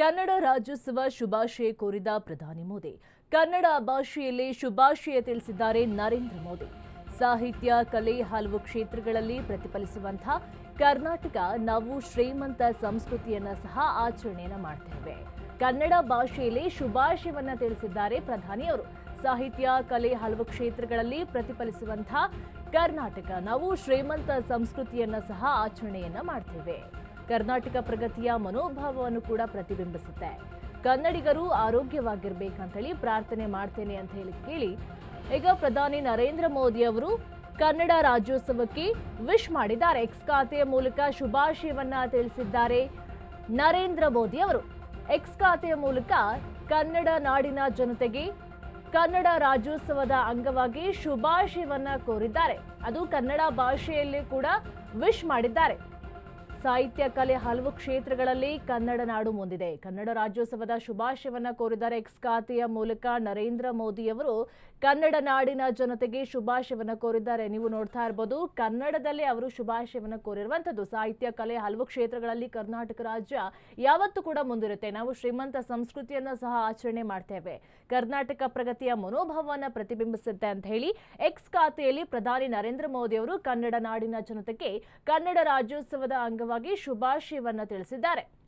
ಕನ್ನಡ ರಾಜ್ಯೋತ್ಸವ ಶುಭಾಶಯ ಕೋರಿದ ಪ್ರಧಾನಿ ಮೋದಿ. ಕನ್ನಡ ಭಾಷೆಯಲ್ಲಿ ಶುಭಾಶಯ ತಿಳಿಸಿದ್ದಾರೆ ನರೇಂದ್ರ ಮೋದಿ. ಸಾಹಿತ್ಯ, ಕಲೆ ಹಲವು ಕ್ಷೇತ್ರಗಳಲ್ಲಿ ಪ್ರತಿಫಲಿಸುವಂತಹ ಕರ್ನಾಟಕ ನಾವು ಶ್ರೀಮಂತ ಸಂಸ್ಕೃತಿಯನ್ನ ಸಹ ಆಚರಣೆಯನ್ನ ಮಾಡ್ತೇವೆ ಕನ್ನಡ ಭಾಷೆಯಲ್ಲಿ ಶುಭಾಶಯವನ್ನ ತಿಳಿಸಿದ್ದಾರೆ ಪ್ರಧಾನಿಯವರು ಸಾಹಿತ್ಯ, ಕಲೆ ಹಲವು ಕ್ಷೇತ್ರಗಳಲ್ಲಿ ಪ್ರತಿಫಲಿಸುವಂತಹ ಕರ್ನಾಟಕ ನಾವು ಶ್ರೀಮಂತ ಸಂಸ್ಕೃತಿಯನ್ನ ಸಹ ಆಚರಣೆಯನ್ನ ಮಾಡ್ತೇವೆ ಕರ್ನಾಟಕ ಪ್ರಗತಿಯ ಮನೋಭಾವವನ್ನು ಕೂಡ ಪ್ರತಿಬಿಂಬಿಸುತ್ತೆ. ಕನ್ನಡಿಗರು ಆರೋಗ್ಯವಾಗಿರ್ಬೇಕಂತೇಳಿ ಪ್ರಾರ್ಥನೆ ಮಾಡ್ತೇನೆ ಅಂತ ಹೇಳಿ ಕೇಳಿ, ಈಗ ಪ್ರಧಾನಿ ನರೇಂದ್ರ ಮೋದಿ ಅವರು ಕನ್ನಡ ರಾಜ್ಯೋತ್ಸವಕ್ಕೆ ವಿಶ್ ಮಾಡಿದ್ದಾರೆ. ಎಕ್ಸ್ ಖಾತೆಯ ಮೂಲಕ ಶುಭಾಶಯವನ್ನ ತಿಳಿಸಿದ್ದಾರೆ ನರೇಂದ್ರ ಮೋದಿ ಅವರು. ಎಕ್ಸ್ ಖಾತೆಯ ಮೂಲಕ ಕನ್ನಡ ನಾಡಿನ ಜನತೆಗೆ ಕನ್ನಡ ರಾಜ್ಯೋತ್ಸವದ ಅಂಗವಾಗಿ ಶುಭಾಶಯವನ್ನ ಕೋರಿದ್ದಾರೆ. ಅದು ಕನ್ನಡ ಭಾಷೆಯಲ್ಲಿ ಕೂಡ ವಿಶ್ ಮಾಡಿದ್ದಾರೆ. ಸಾಹಿತ್ಯ ಕಲೆ ಹಲವು ಕ್ಷೇತ್ರಗಳಲ್ಲಿ ಕನ್ನಡ ನಾಡು ಮುಂದಿದೆ. ಕನ್ನಡ ರಾಜ್ಯೋತ್ಸವದ ಶುಭಾಶಯವನ್ನ ಕೋರಿದ್ದಾರೆ ಎಕ್ಸ್ ಖಾತೆಯ ಮೂಲಕ ನರೇಂದ್ರ ಮೋದಿ ಅವರು. ಕನ್ನಡ ನಾಡಿನ ಜನತೆಗೆ ಶುಭಾಶಯವನ್ನ ಕೋರಿದ್ದಾರೆ. ನೀವು ನೋಡ್ತಾ ಇರ್ಬೋದು, ಕನ್ನಡದಲ್ಲಿ ಅವರು ಶುಭಾಶಯವನ್ನ ಕೋರಿರುವಂತದ್ದು ಸಾಹಿತ್ಯ ಕಲೆ ಹಲವು ಕ್ಷೇತ್ರಗಳಲ್ಲಿ ಕರ್ನಾಟಕ ರಾಜ್ಯ ಯಾವತ್ತೂ ಕೂಡ ಮುಂದಿರುತ್ತೆ. ನಾವು ಶ್ರೀಮಂತ ಸಂಸ್ಕೃತಿಯನ್ನ ಸಹ ಆಚರಣೆ ಮಾಡ್ತೇವೆ. ಕರ್ನಾಟಕ ಪ್ರಗತಿಯ ಮನೋಭಾವವನ್ನ ಪ್ರತಿಬಿಂಬಿಸುತ್ತೆ ಅಂತ ಹೇಳಿ ಎಕ್ಸ್ ಖಾತೆಯಲ್ಲಿ ಪ್ರಧಾನಿ ನರೇಂದ್ರ ಮೋದಿ ಅವರು ಕನ್ನಡ ನಾಡಿನ ಜನತೆಗೆ ಕನ್ನಡ ರಾಜ್ಯೋತ್ಸವದ ಅಂಗವಾಗಿ ಶುಭಾಶಯವನ್ನ ತಿಳಿಸಿದ್ದಾರೆ.